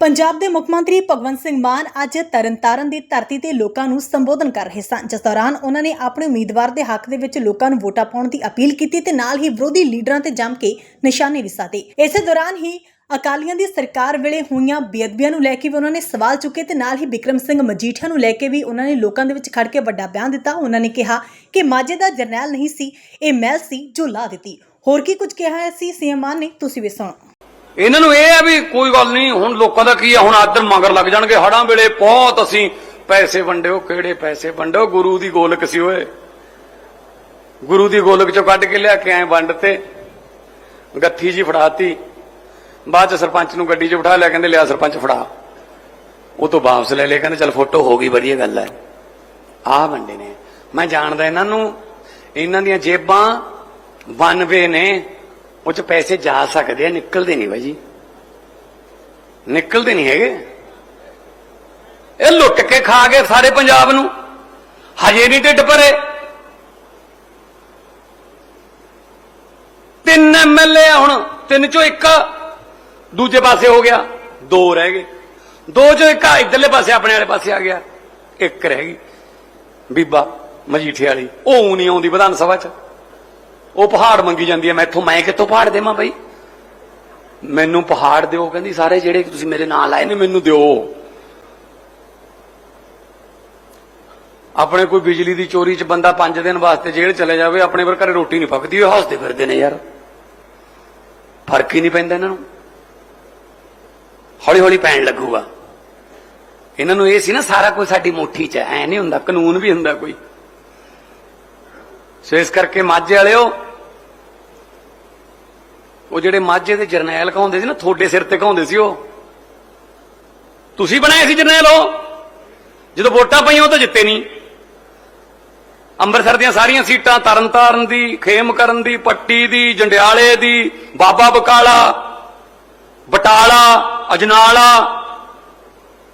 ਪੰਜਾਬ ਦੇ ਮੁੱਖ ਮੰਤਰੀ ਭਗਵੰਤ ਸਿੰਘ ਮਾਨ ਅੱਜ ਤਰਨਤਾਰਨ ਦੀ ਧਰਤੀ ਤੇ ਲੋਕਾਂ ਨੂੰ ਸੰਬੋਧਨ ਕਰ ਰਹੇ ਸਨ। ਜਿਸ ਦੌਰਾਨ ਉਹਨਾਂ ਨੇ ਆਪਣੇ ਉਮੀਦਵਾਰ ਦੇ ਹੱਕ ਦੇ ਵਿੱਚ ਲੋਕਾਂ ਨੂੰ ਵੋਟਾਂ ਪਾਉਣ ਦੀ ਅਪੀਲ ਕੀਤੀ ਤੇ ਨਾਲ ਹੀ ਵਿਰੋਧੀ ਲੀਡਰਾਂ ਤੇ ਜੰਮ ਕੇ ਨਿਸ਼ਾਨੇ ਵੀ ਸਾਧੇ। ਇਸੇ ਦੌਰਾਨ ਹੀ ਅਕਾਲੀਆਂ ਦੀ ਸਰਕਾਰ ਵੇਲੇ ਹੋਈਆਂ ਬੇਅਦਬੀਆਂ ਨੂੰ ਲੈ ਕੇ ਵੀ ਉਹਨਾਂ ਨੇ ਸਵਾਲ ਚੁੱਕੇ ਤੇ ਨਾਲ ਹੀ ਵਿਕਰਮ ਸਿੰਘ ਮਜੀਠੀਆ ਨੂੰ ਲੈ ਕੇ ਵੀ ਉਹਨਾਂ ਨੇ ਲੋਕਾਂ ਦੇ ਵਿੱਚ ਖੜ ਕੇ ਵੱਡਾ ਬਿਆਨ ਦਿੱਤਾ। ਉਹਨਾਂ ਨੇ ਕਿਹਾ ਕਿ ਮਾਝੇ ਦਾ ਜਰਨੈਲ ਨਹੀਂ ਸੀ, ਇਹ ਮਹਿਲ ਸੀ ਜੋ ਲਾ ਦਿੱਤੀ। ਹੋਰ ਕੀ ਕੁਝ ਕਿਹਾ ਸੀ ਸੀਐਮ ਮਾਨ ਨੇ? ਤੁਸੀਂ ਵੀ ਸੁਣੋ। ਇਹਨਾਂ ਨੂੰ ਇਹ ਆ ਵੀ ਕੋਈ ਗੱਲ ਨਹੀਂ, ਹੁਣ ਲੋਕਾਂ ਦਾ ਕੀ ਆ? ਹੁਣ ਆਦਰ ਮਗਰ ਲੱਗ ਜਾਣਗੇ। ਹੜਾਂ ਵੇਲੇ ਬਹੁਤ ਅਸੀਂ ਪੈਸੇ ਵੰਡਿਓ ਕਿਹੜੇ ਪੈਸੇ ਵੰਡਿਓ ਗੁਰੂ ਦੀ ਗੋਲਕ ਸੀ ਓਏ। ਗੁਰੂ ਦੀ ਗੋਲਕ ਚੋਂ ਕੱਢ ਕੇ ਲਿਆ ਕੇ ਐ ਵੰਡ ਤੇ। ਗੱਥੀ ਜੀ ਫੜਾਤੀ। ਬਾਅਦ ਚ ਸਰਪੰਚ ਨੂੰ ਗੱਡੀ 'ਚ ਬਿਠਾ ਲਿਆ, ਕਹਿੰਦੇ ਲਿਆ ਸਰਪੰਚ ਫੜਾ। ਉਹ ਤੋਂ ਵਾਪਸ ਲੈ ਲਿਆ ਕਹਿੰਦੇ ਚੱਲ ਫੋਟੋ ਹੋ ਗਈ, ਵਧੀਆ ਗੱਲ ਹੈ ਆਹ ਵੰਡੇ ਨੇ। ਮੈਂ ਜਾਣਦਾ ਇਹਨਾਂ ਨੂੰ, ਇਹਨਾਂ ਦੀਆਂ ਜੇਬਾਂ 92 ਨੇ। ਉਹ ਚ ਪੈਸੇ ਜਾ ਸਕਦੇ ਆ, ਨਿਕਲਦੇ ਨਹੀਂ ਬਾਈ ਜੀ। ਨਿਕਲਦੇ ਨਹੀਂ ਹੈਗੇ। ਇਹ ਲੁੱਟ ਕੇ ਖਾ ਗਏ ਸਾਰੇ ਪੰਜਾਬ ਨੂੰ। ਹਜੇ ਨਹੀਂ ਢਿੱਡ ਭਰੇ। ਤਿੰਨ ਐਮਐਲਏ ਆ ਹੁਣ, ਤਿੰਨ ਚੋਂ ਇੱਕ ਦੂਜੇ ਪਾਸੇ ਹੋ ਗਿਆ। ਦੋ ਰਹਿ ਗਏ। ਦੋ ਚੋਂ ਇੱਕ ਇਧਰਲੇ ਪਾਸੇ, ਆਪਣੇ ਵਾਲੇ ਪਾਸੇ ਆ ਗਿਆ। ਇੱਕ ਰਹਿ ਗਈ। ਬੀਬਾ ਮਜੀਠੇ ਵਾਲੀ, ਉਹ ਨਹੀਂ ਆਉਂਦੀ ਵਿਧਾਨ ਸਭਾ 'ਚ। ਉਹ ਪਹਾੜ ਮੰਗੀ ਜਾਂਦੀ ਹੈ ਮੈਥੋਂ ਮੈਂ ਕਿੱਥੋਂ ਪਹਾੜ ਦੇਵਾਂ ਬਈ? ਮੈਨੂੰ ਪਹਾੜ ਦਿਓ ਕਹਿੰਦੀ, ਸਾਰੇ ਜਿਹੜੇ ਤੁਸੀਂ ਮੇਰੇ ਨਾਲ ਆਏ ਨੇ, ਮੈਨੂੰ ਦਿਓ। ਆਪਣੇ ਕੋਈ ਬਿਜਲੀ ਦੀ ਚੋਰੀ 'ਚ ਬੰਦਾ 5 ਦਿਨ ਵਾਸਤੇ ਜੇਲ੍ਹ ਚਲੇ ਜਾਵੇ, ਆਪਣੇ ਵਰ ਘਰੇ ਰੋਟੀ ਨਹੀਂ ਪੱਕਦੀ, ਉਹ ਹੱਸਦੇ ਫਿਰਦੇ ਨੇ ਯਾਰ। ਫ਼ਰਕ ਹੀ ਨਹੀਂ ਪੈਂਦਾ ਇਹਨਾਂ ਨੂੰ। ਹੌਲੀ ਹੌਲੀ ਪੈਣ ਲੱਗੂਗਾ। ਇਹਨਾਂ ਨੂੰ ਇਹ ਸੀ ਨਾ, ਸਾਰਾ ਕੁਝ ਸਾਡੀ ਮੁੱਠੀ 'ਚ ਐ ਨਹੀਂ ਹੁੰਦਾ, ਕਾਨੂੰਨ ਵੀ ਹੁੰਦਾ ਕੋਈ। ਸੋ ਇਸ ਕਰਕੇ ਮਾਝੇ ਵਾਲਿਓ ਉਹ ਜਿਹੜੇ ਮਾਝੇ ਦੇ ਜਰਨੈਲ ਕਹਾਉਂਦੇ ਸੀ ਨਾ ਥੋੜੇ ਸਿਰ ਤੇ ਕਹਾਉਂਦੇ ਸੀ ਉਹ। ਤੁਸੀਂ ਬਣਾਏ ਸੀ ਜਰਨੈਲ ਉਹ। ਜਦੋਂ ਵੋਟਾਂ ਪਈਆਂ, ਉਹ ਤਾਂ ਜਿੱਤੇ ਨਹੀਂ। ਅੰਮ੍ਰਿਤਸਰ ਦੀਆਂ ਸਾਰੀਆਂ ਸੀਟਾਂ ਤਰਨਤਾਰਨ ਦੀ, ਖੇਮ ਕਰਨ ਦੀ, ਪੱਟੀ ਦੀ, ਜੰਡਿਆਲੇ ਦੀ, ਬਾਬਾ ਬਕਾਲਾ, ਬਟਾਲਾ, ਅਜਨਾਲਾ,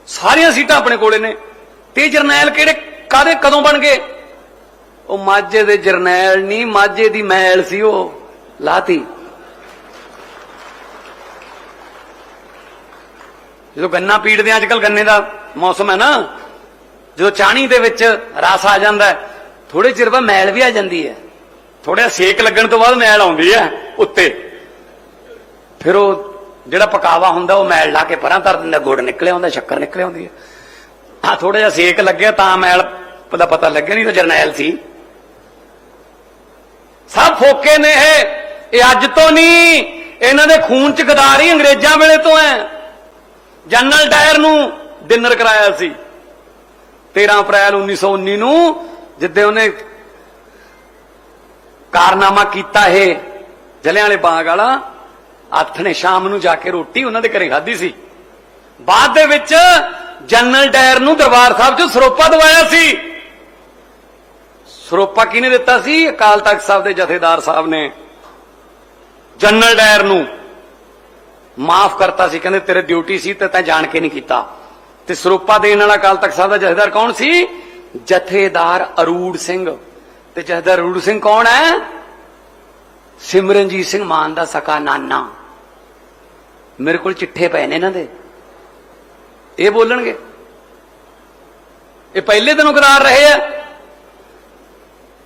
ਸਾਰੀਆਂ ਸੀਟਾਂ ਆਪਣੇ ਕੋਲੇ ਨੇ। ਤੇ ਜਰਨੈਲ ਕਿਹੜੇ ਕਾਦੇ ਕਦੋਂ ਬਣ ਗਏ? ਉਹ ਮਾਝੇ ਦੇ ਜਰਨੈਲ ਨਹੀਂ, ਮਾਝੇ ਦੀ ਮੈਲ ਸੀ ਉਹ। ਲਾਤੀ। ਜਦੋਂ ਗੰਨਾ ਪੀੜਦੇ ਆ ਅੱਜਕੱਲ ਗੰਨੇ ਦਾ ਮੌਸਮ ਹੈ ਨਾ, ਜਦੋਂ ਚਾਣੀ ਦੇ ਵਿੱਚ ਰਸ ਆ ਜਾਂਦਾ ਥੋੜੇ ਚਿਰ ਬਾਅਦ ਮੈਲ ਵੀ ਆ ਜਾਂਦੀ ਹੈ। ਥੋੜਾ ਸੇਕ ਲੱਗਣ ਤੋਂ ਬਾਅਦ ਮੈਲ ਆਉਂਦੀ ਹੈ ਉੱਤੇ। ਫਿਰ ਉਹ ਜਿਹੜਾ ਪਕਾਵਾ ਹੁੰਦਾ, ਉਹ ਮੈਲ ਲਾ ਕੇ ਪਰਾਂ ਧਰ ਦਿੰਦਾ, ਗੁੜ ਨਿਕਲਿਆ ਹੁੰਦਾ ਸ਼ੱਕਰ ਨਿਕਲਿਆ ਹੁੰਦੀ ਹੈ। ਆ ਥੋੜਾ ਜਿਹਾ ਸੇਕ ਲੱਗਿਆ ਤਾਂ ਮੈਲ ਦਾ ਪਤਾ ਲੱਗਿਆ ਨਹੀਂ ਤਾਂ ਜਰਨੈਲ ਸੀ। ਸਭ ਫੋਕੇ ਨੇ ਇਹ ਇਹ ਅੱਜ ਤੋਂ ਨਹੀਂ, ਇਹਨਾਂ ਦੇ ਖੂਨ ਚ ਗਦਾਰੀ ਅੰਗਰੇਜ਼ਾਂ ਵੇਲੇ ਤੋਂ ਹੈ। ਜਨਰਲ ਡਾਇਰ ਨੂੰ ਡਿਨਰ ਕਰਾਇਆ ਸੀ। 13 ਅਪ੍ਰੈਲ 1919 ਨੂੰ ਜਿੱਦੇ ਉਹਨੇ ਕਾਰਨਾਮਾ ਕੀਤਾ ਇਹ ਜਲਿਆਂ ਵਾਲੇ ਬਾਗ ਵਾਲਾ ਹੱਥ ਨੇ ਸ਼ਾਮ ਨੂੰ ਜਾ ਕੇ ਰੋਟੀ ਉਹਨਾਂ ਦੇ ਘਰੇ ਖਾਧੀ ਸੀ। ਬਾਅਦ ਦੇ ਵਿੱਚ ਜਨਰਲ ਡਾਇਰ ਨੂੰ ਦਰਬਾਰ ਸਾਹਿਬ 'ਚ ਸਰੋਪਾ ਦਵਾਇਆ ਸੀ। ਸਰੋਪਾ ਕਿਹਨੇ ਦਿੱਤਾ ਸੀ? ਅਕਾਲ ਤਖਤ ਸਾਹਿਬ ਦੇ ਜਥੇਦਾਰ ਸਾਹਿਬ ਨੇ। ਜਨਰਲ ਡਾਇਰ ਨੂੰ ਮਾਫ ਕਰਤਾ ਸੀ, ਕਹਿੰਦੇ ਤੇਰੇ ਡਿਊਟੀ ਸੀ ਤੇ ਤੈਂ ਜਾਣ ਕੇ ਨਹੀਂ ਕੀਤਾ। ਤੇ ਸਰੋਪਾ ਦੇਣ ਵਾਲਾ ਅਕਾਲ ਤਖਤ ਸਾਹਿਬ ਦਾ ਜਥੇਦਾਰ ਕੌਣ ਸੀ? ਜਥੇਦਾਰ ਅਰੂੜ ਸਿੰਘ। ਤੇ ਜਥੇਦਾਰ ਅਰੂੜ ਸਿੰਘ ਕੌਣ ਹੈ? ਸਿਮਰਨਜੀਤ ਸਿੰਘ ਮਾਨ ਦਾ ਸਕਾ ਨਾਨਾ। ਮੇਰੇ ਕੋਲ ਚਿੱਠੇ ਪਏ ਨੇ ਇਹਨਾਂ ਦੇ। ਇਹ ਬੋਲਣਗੇ। ਇਹ ਪਹਿਲੇ ਦਿਨੋਂ ਕਰਾਰ ਰਹੇ ਆ।